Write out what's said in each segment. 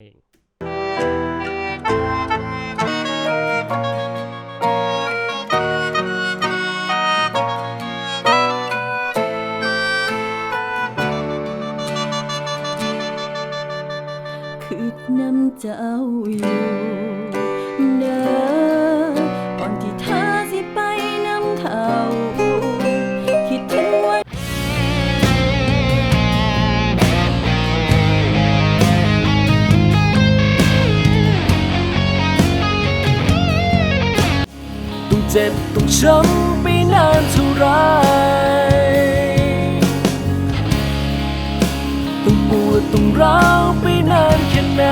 เองคืดน้ำเจ้าอยู่ จ็บต้องช้ำไปนานเท่าไรต้องปวดต้องร้าวไปนานแค่ไหน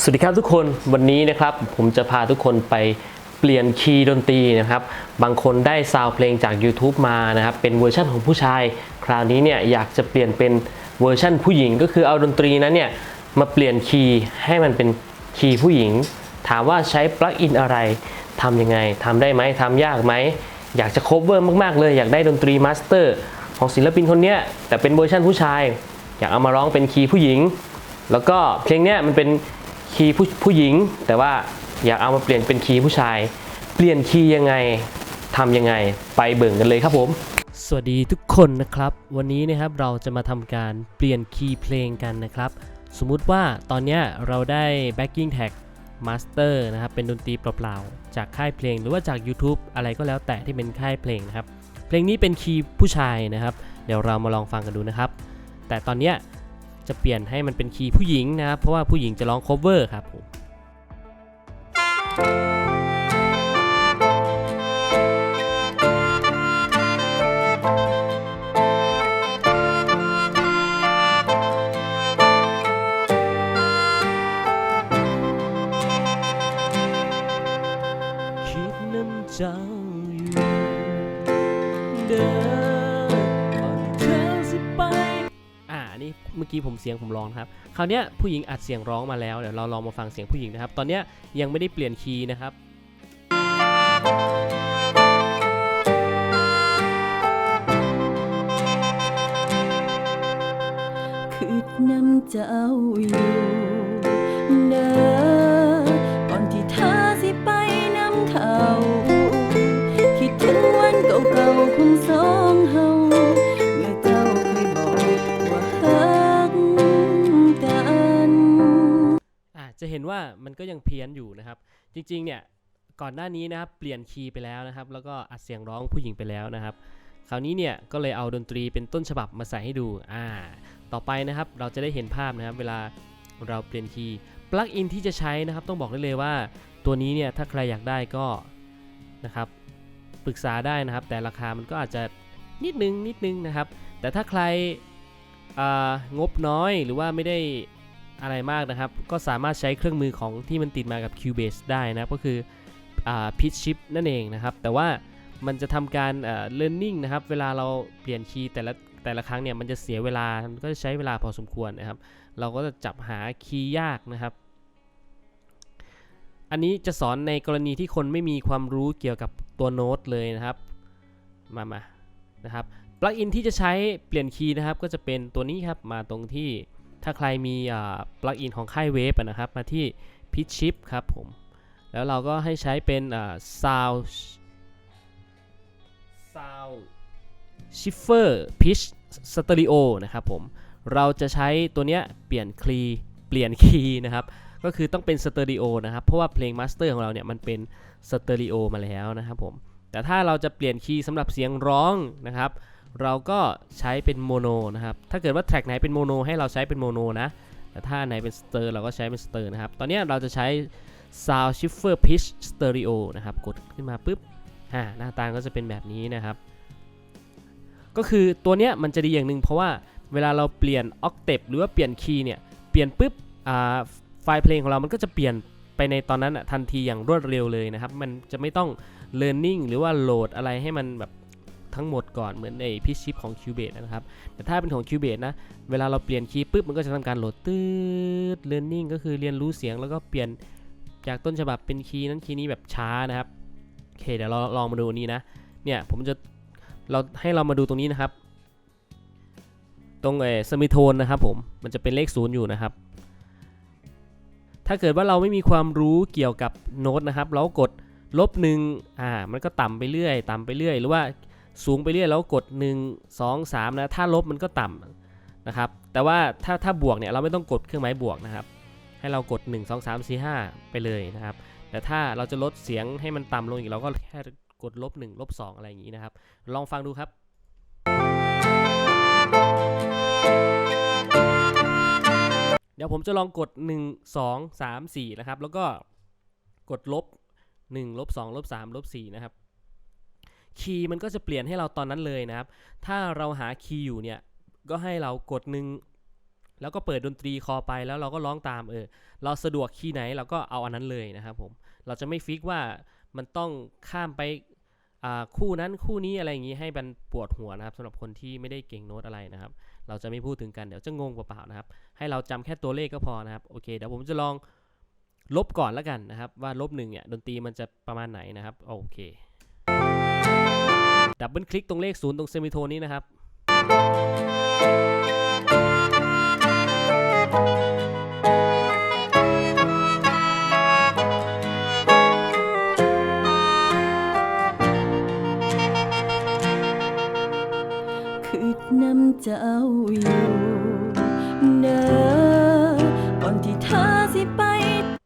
สวัสดีครับทุกคนวันนี้นะครับผมจะพาทุกคนไปเปลี่ยนคีย์ดนตรีนะครับ บางคนได้ซาวเพลงจาก YouTube มานะครับ เป็นเวอร์ชั่นของผู้ชาย คราวนี้เนี่ยอยากจะเปลี่ยนเป็นเวอร์ชั่นผู้หญิง ก็คือเอาดนตรีนั้นเนี่ยมาเปลี่ยนคีย์ให้มันเป็นคีย์ผู้หญิง ถามว่าใช้ปลั๊กอินอะไรทำยังไงทำได้ไหมทำยากไหม อยากจะ cover มากๆ เลยอยากได้ดนตรีมาสเตอร์ของศิลปินคนเนี้ยแต่เป็นเวอร์ชันผู้ชาย อยากเอามาร้องเป็นคีย์ผู้หญิง แล้วก็เพลงเนี้ยมันเป็นคีย์ผู้ผู้หญิง แต่ว่าอยากเอามาเปลี่ยนเป็นคีย์ผู้ชาย เปลี่ยนคีย์ยังไงทำยังไงไปเบิ่งกันเลยครับผม สวัสดีทุกคนนะครับ วันนี้นะครับเราจะมาทำการเปลี่ยนคีย์เพลงกันนะครับ สมมุติว่าตอนนี้เราได้ มาสเตอร์นะครับเป็นดนตรีเปล่าๆจากค่ายเพลงหรือว่าจาก YouTube อะไรก็แล้วแต่ที่เป็นค่ายเพลงนะครับเพลงนี้เป็นคีย์ผู้ชายนะครับ เดี๋ยวเรามาลองฟังกันดูนะครับ แต่ตอนเนี้ยจะเปลี่ยนให้มันเป็นคีย์ผู้หญิงนะครับเพราะว่าผู้หญิงจะร้องคเวอร์ครับผม ผมเสียงผมร้องครับคราวนี้ผู้หญิงอัดเสียงร้องมาแล้วเดี๋ยวเราลองมาฟังเสียงผู้หญิงนะครับ ตอนนี้ยยังไม่ได้เปลี่ยนคีย์นะครับคืดน้ำเจ้าอยู่ จะเห็นว่ามันก็ยังเพี้ยนอยู่นะครับ จริงๆเนี่ยก่อนหน้านี้นะครับเปลี่ยนคีย์ไปแล้วนะครับ แล้วก็อัดเสียงร้องผู้หญิงไปแล้วนะครับ คราวนี้เนี่ยก็เลยเอาดนตรีเป็นต้นฉบับมาใส่ให้ดูอ่าต่อไปนะครับเราจะได้เห็นภาพนะครับ เวลาเราเปลี่ยนคีย์ปลั๊กอินที่จะใช้นะครับ ต้องบอกได้เลยว่าตัวนี้เนี่ยถ้าใครอยากได้ก็นะครับปรึกษาได้นะครับ แต่ราคามันก็อาจจะนิดนึงนิดนึงนะครับ แต่ถ้าใครอ่างบน้อยหรือว่าไม่ได้ อะไรมากนะครับ ก็สามารถใช้เครื่องมือของที่มันติดมากับ Cubase ได้นะ ก็คืออ pitch shift นั่นเองนะครับ แต่ว่ามันจะทำการเอ่อ learning นะครับ เวลาเราเปลี่ยนคีย์แต่ละแต่ละครั้งเนี่ยมันจะเสียเวลา มันก็จะใช้เวลาพอสมควรนะครับ เราก็จะจับหาคีย์ยากนะครับ อันนี้จะสอนในกรณีที่คนไม่มีความรู้เกี่ยวกับตัวโน้ตเลยนะครับ มามานะครับ ปลั๊กอินที่จะใช้เปลี่ยนคีย์นะครับ ก็จะเป็นตัวนี้ครับ มาตรงที่ ถ้าใครมีปลั๊กอินของค่ายเวฟนะครับ มาที่ Pitch Shift ครับผม แล้วเราก็ให้ใช้เป็น Sound Sound Shifter Pitch Stereo นะครับผม เราจะใช้ตัวเนี้ยเปลี่ยนคีย์เปลี่ยนคีย์นะครับ ก็คือต้องเป็นสเตอริโอนะครับ เพราะว่าเพลงมาสเตอร์ของเราเนี่ยมันเป็นสเตอริโอมาแล้วนะครับผม แต่ถ้าเราจะเปลี่ยนคีย์สำหรับเสียงร้องนะครับ เราก็ใช้เป็นโมโนนะครับ ถ้าเกิดว่าแทร็กไหนเป็นโมโนให้เราใช้เป็นโมโนนะ แต่ถ้าไหนเป็นสเตอร์เราก็ใช้เป็นสเตอร์นะครับ ตอนนี้เราจะใช้ Sound Shifter Pitch Stereo นะครับ กดขึ้นมาปุ๊บอ่าหน้าตาก็จะเป็นแบบนี้นะครับ ก็คือตัวเนี้ยมันจะดีอย่างหนึ่งเพราะว่าเวลาเราเปลี่ยนออกเทปหรือว่าเปลี่ยนคีย์เนี่ย เปลี่ยนปุ๊บอ่าไฟล์เพลงของเรามันก็จะเปลี่ยนไปในตอนนั้นอะทันทีอย่างรวดเร็วเลยนะครับ มันจะไม่ต้อง learning หรือว่าโหลดอะไรให้มันแบบ ทั้งหมดก่อนเหมือนในพิชิปของ Cubase นะครับ แต่ถ้าเป็นของ Cubase นะ เวลาเราเปลี่ยนคีย์ปุ๊บมันก็จะทำการโหลดตืด learning ก็คือเรียนรู้เสียงแล้วก็เปลี่ยนจากต้นฉบับเป็นคีย์นั้นคีย์นี้แบบช้านะครับโอเคเดี๋ยวเราลองมาดูนี้นะ เนี่ยผมจะเราให้เรามาดูตรงนี้นะครับ ตรงเอสมิโทนนะครับผมมันจะเป็นเลขศูนย์อยู่นะครับ ถ้าเกิดว่าเราไม่มีความรู้เกี่ยวกับโน้ตนะครับ เรากดลบหนึ่งอ่ามันก็ต่ำไปเรื่อย ต่ำไปเรื่อย หรือว่า สูงไปเรื่อยแล้วกด 1 2 3 นะ ถ้าลบมันก็ต่ำนะครับ แต่ว่าถ้าถ้าบวกเนี่ยเราไม่ต้องกดเครื่องหมายบวกนะครับ ให้เรากด 1 2 3 4 5 ไปเลยนะครับ แต่ถ้าเราจะลดเสียงให้มันต่ำลงอีกเราก็แค่กดลบ1ลบ2อะไรอย่างนี้นะครับ ลองฟังดูครับเดี๋ยวผมจะลองกด 1 2 3 4 นะครับ แล้วก็กดลบ 1 ลบ 2 ลบ 3 ลบ 4 นะครับ คีย์มันก็จะเปลี่ยนให้เราตอนนั้นเลยนะครับ ถ้าเราหาคีย์อยู่เนี่ยก็ให้เรากดหนึ่งแล้วก็เปิดดนตรีคอไปแล้วเราก็ร้องตามเออเราสะดวกคีย์ไหนเราก็เอาอันนั้นเลยนะครับผมเราจะไม่ฟิกว่ามันต้องข้ามไปคู่นั้นคู่นี้อะไรอย่างนี้ให้มันปวดหัวนะครับสำหรับคนที่ไม่ได้เก่งโน้ตอะไรนะครับ เราจะไม่พูดถึงกันเดี๋ยวจะงงเปล่าๆนะครับ ให้เราจำแค่ตัวเลขก็พอนะครับโอเคเดี๋ยวผมจะลองลบก่อนแล้วกันนะครับ ว่าลบหนึ่งเนี่ยดนตรีมันจะประมาณไหนนะครับโอเค ดับเบิลคลิกตรงเลขศูนย์ตรงเซมิโทนนี้นะครับ คือน้ำเจ้าอยู่เด้อก่อนที่เธอสิไป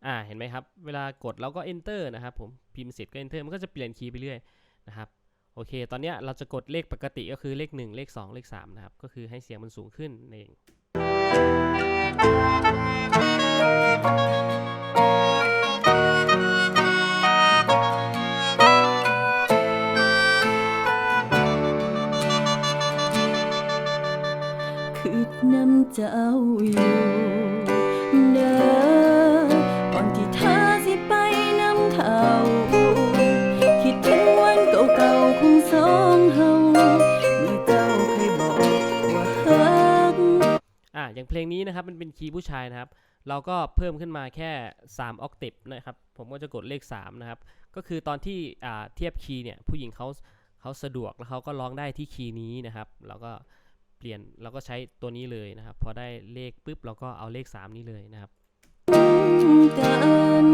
อ่า เห็นไหมครับ เวลากดเราก็ enter นะครับผม พิมพ์เสร็จก็ enter มันก็จะเปลี่ยนคีย์ไปเรื่อยนะครับ โอเค ตอนนี้เราจะกดเลขปกติก็คือเลข 1 เลข 2 เลข 3 นะครับ ก็คือให้เสียงมันสูงขึ้นนั่นเอง คือน้ำเจ้าอยู่ เพลงนี้นะครับมันเป็นคีย์ผู้ชายนะครับ เราก็เพิ่มขึ้นมาแค่ 3 ออกติฟนะครับ ผมก็จะกดเลข 3 นะครับ ก็คือตอนที่เทียบคีย์เนี่ยผู้หญิงเขาเขาสะดวกแล้วเขาก็ร้องได้ที่คีย์นี้นะครับเราก็เปลี่ยนเราก็ใช้ตัวนี้เลยนะครับ พอได้เลขปุ๊บเราก็เอาเลข 3 นี้เลยนะครับกัน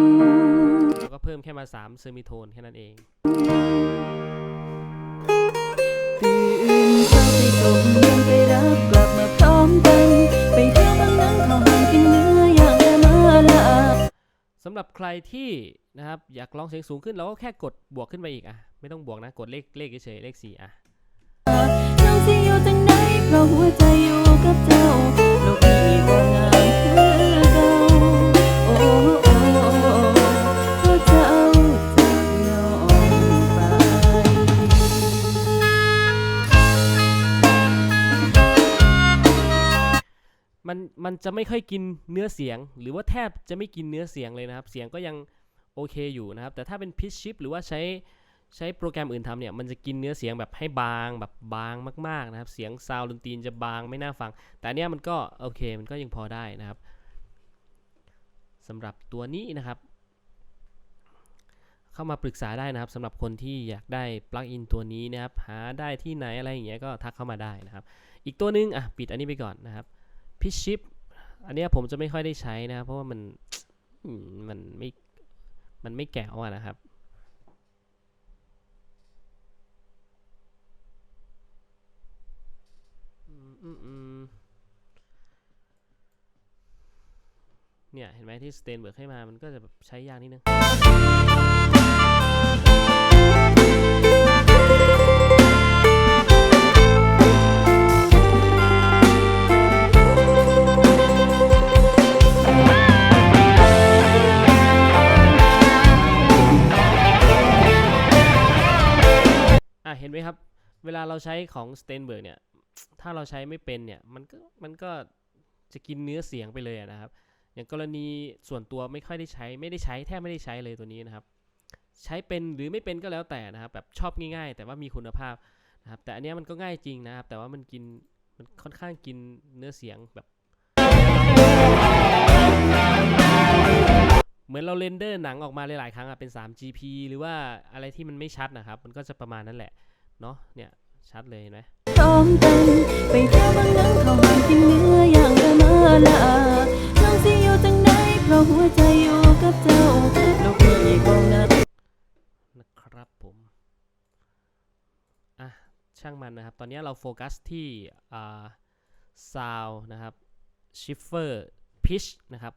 แล้วก็เพิ่มแค่มา3เซมิโทนแค่นั้นเองตื่นเช้าไปส่งำหรับใครที่นะครับอยากลองเสียงสูงขึ้นเราก็แค่กดบวกขึ้นไปอีกอะไม่ต้องบวกนะกดเลขเลขเฉยเลขสี่อะน้องสิอยู่จังไหนเพราะหัวใจอยู่กับเจ้าโลกนี้บ่งาม มันมันจะไม่ค่อยกินเนื้อเสียง หรือว่าแทบจะไม่กินเนื้อเสียงเลยนะครับ เสียงก็ยังโอเคอยู่นะครับ แต่ถ้าเป็นพิชชิปหรือว่าใช้ใช้โปรแกรมอื่นทำเนี่ย มันจะกินเนื้อเสียงแบบให้บางแบบบางมากๆนะครับ เสียงซาวด์ดนตรีจะบางไม่น่าฟัง แต่เนี้ยมันก็โอเค มันก็ยังพอได้นะครับสำหรับตัวนี้นะครับ เข้ามาปรึกษาได้นะครับสำหรับคนที่อยากได้ปลั๊กอินตัวนี้นะครับ หาได้ที่ไหนอะไรอย่างเงี้ยก็ทักเข้ามาได้นะครับ อีกตัวนึงอะปิดอันนี้ไปก่อนนะครับ พิชชิปอันเนี้ยผมจะไม่ค่อยได้ใช้นะครับเพราะว่ามันมันไม่มันไม่แก้วอะนะครับเนี่ย เห็นไหมที่สเตนเบิร์กให้มามันก็จะแบบใช้ยากนิดนึง เห็นไหมครับ เวลาเราใช้ของสเตนเบิร์กเนี่ย ถ้าเราใช้ไม่เป็นเนี่ย มันก็มันก็จะกินเนื้อเสียงไปเลยนะครับ อย่างกรณีส่วนตัวไม่ค่อยได้ใช้ ไม่ได้ใช้แทบไม่ได้ใช้เลยตัวนี้นะครับ ใช้เป็นหรือไม่เป็นก็แล้วแต่นะครับ แบบชอบง่ายๆ แต่ว่ามีคุณภาพนะครับ แต่อันนี้มันก็ง่ายจริงนะครับ แต่ว่ามันกินมันค่อนข้างกินเนื้อเสียงแบบ เหมือนเราเรนเดอร์หนังออกมาหลายๆครั้งอะเป็น 3GP หรือว่าอะไรที่มันไม่ชัดนะครับ มันก็จะประมาณนั้นแหละ เนาะเนี่ยชัดเลยเห็นไหมพร้อมกันไปเที่ยวบางนังเขาหางกินเนื้ออย่างละมาละน้องสิอยู่จังใดเพราะหัวใจอยู่กับเจ้าลูกพี่บอกนะนะครับผมอะช่างมันนะครับ ตอนนี้เราโฟกัสที่อ่าซาวนะครับชิฟเฟอร์พิชนะครับ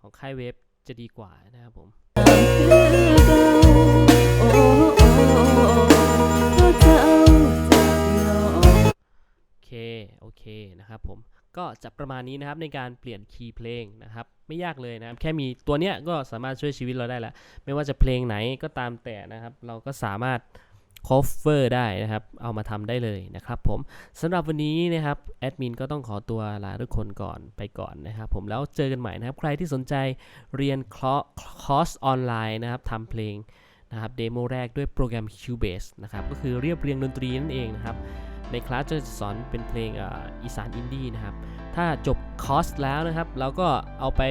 ของค่ายเวฟจะดีกว่านะครับผม โอเคโอเคนะครับผมก็จะประมาณนี้นะครับในการเปลี่ยนคีย์เพลงนะครับไม่ยากเลยนะครับแค่มีตัวเนี้ยก็สามารถช่วยชีวิตเราได้แล้วไม่ว่าจะเพลงไหนก็ตามแต่นะครับ เราก็สามารถ cover ได้นะครับ เอามาทำได้เลยนะครับผมสำหรับวันนี้นะครับแอดมินก็ต้องขอตัวลาทุกคนก่อนไปก่อนนะครับผมแล้วเจอกันใหม่นะครับ ใครที่สนใจเรียนคลคอร์สออนไลน์นะครับทำเพลงนะครับเดโมแรกด้วยโปรแกรม Cubase นะครับก็คือเรียบเรียงดนตรีนั่นเองนะครับ ในคลาสจะสอนเป็นเพลงอ,อีสานอินดี้นะครับ ถ้าจบคอร์สแล้วนะครับ เราก็เอาไป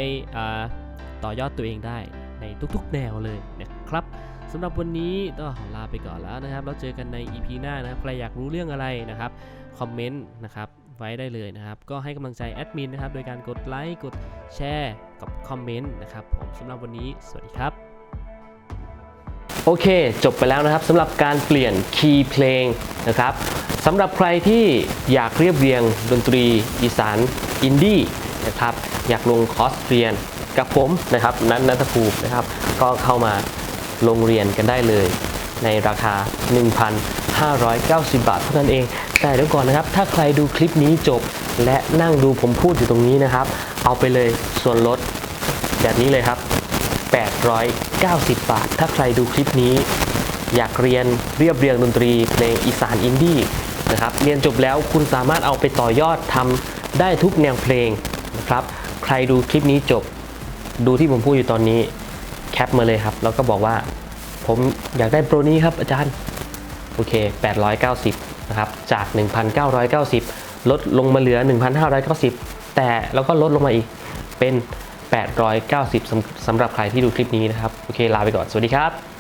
ต่อยอดตัวเองได้ในทุกๆ แนวเลยนะครับสำหรับวันนี้ก็ขอลาไปก่อนแล้วนะครับแล้วเจอกันใน EP หน้านะครับใครอยากรู้เรื่องอะไรนะครับคอมเมนต์นะครับไว้ได้เลยนะครับ ก็ให้กำลังใจแอดมินนะครับ โดยการกดไลค์กดแชร์กับคอมเมนต์นะครับผมสำหรับวันนี้สวัสดีครับ โอเค จบไปแล้วนะครับสำหรับการเปลี่ยนคีย์เพลงนะครับ สำหรับใครที่อยากเรียบเรียงดนตรีอีสานอินดี้นะครับอยากลงคอร์สเรียนกับผมนะครับนัทนัทภูมินะครับ ก็เข้ามาลงเรียนกันได้เลย ในราคา 1,590 บาทเท่านั้นเอง แต่เดี๋ยวก่อนนะครับ ถ้าใครดูคลิปนี้จบและนั่งดูผมพูดอยู่ตรงนี้นะครับ เอาไปเลยส่วนลดแบบนี้เลยครับ 890 บาท ถ้าใครดูคลิปนี้ อยากเรียนเรียบเรียงดนตรีเพลงอีสานอินดี้ นะครับเรียนจบแล้วคุณสามารถเอาไปต่อยอดทำได้ทุกแนวเพลงนะครับใครดูคลิปนี้จบดูที่ผมพูดอยู่ตอนนี้แคปมาเลยครับ แล้วก็บอกว่าผมอยากได้โปรนี้ครับอาจารย์โอเค 890 นะครับ จาก 1,990 ลดลงมาเหลือ 1,590 แต่แล้วก็ลดลงมาอีกเป็น 890สำสำหรับใครที่ดูคลิปนี้นะครับ โอเค ลาไปก่อน สวัสดีครับ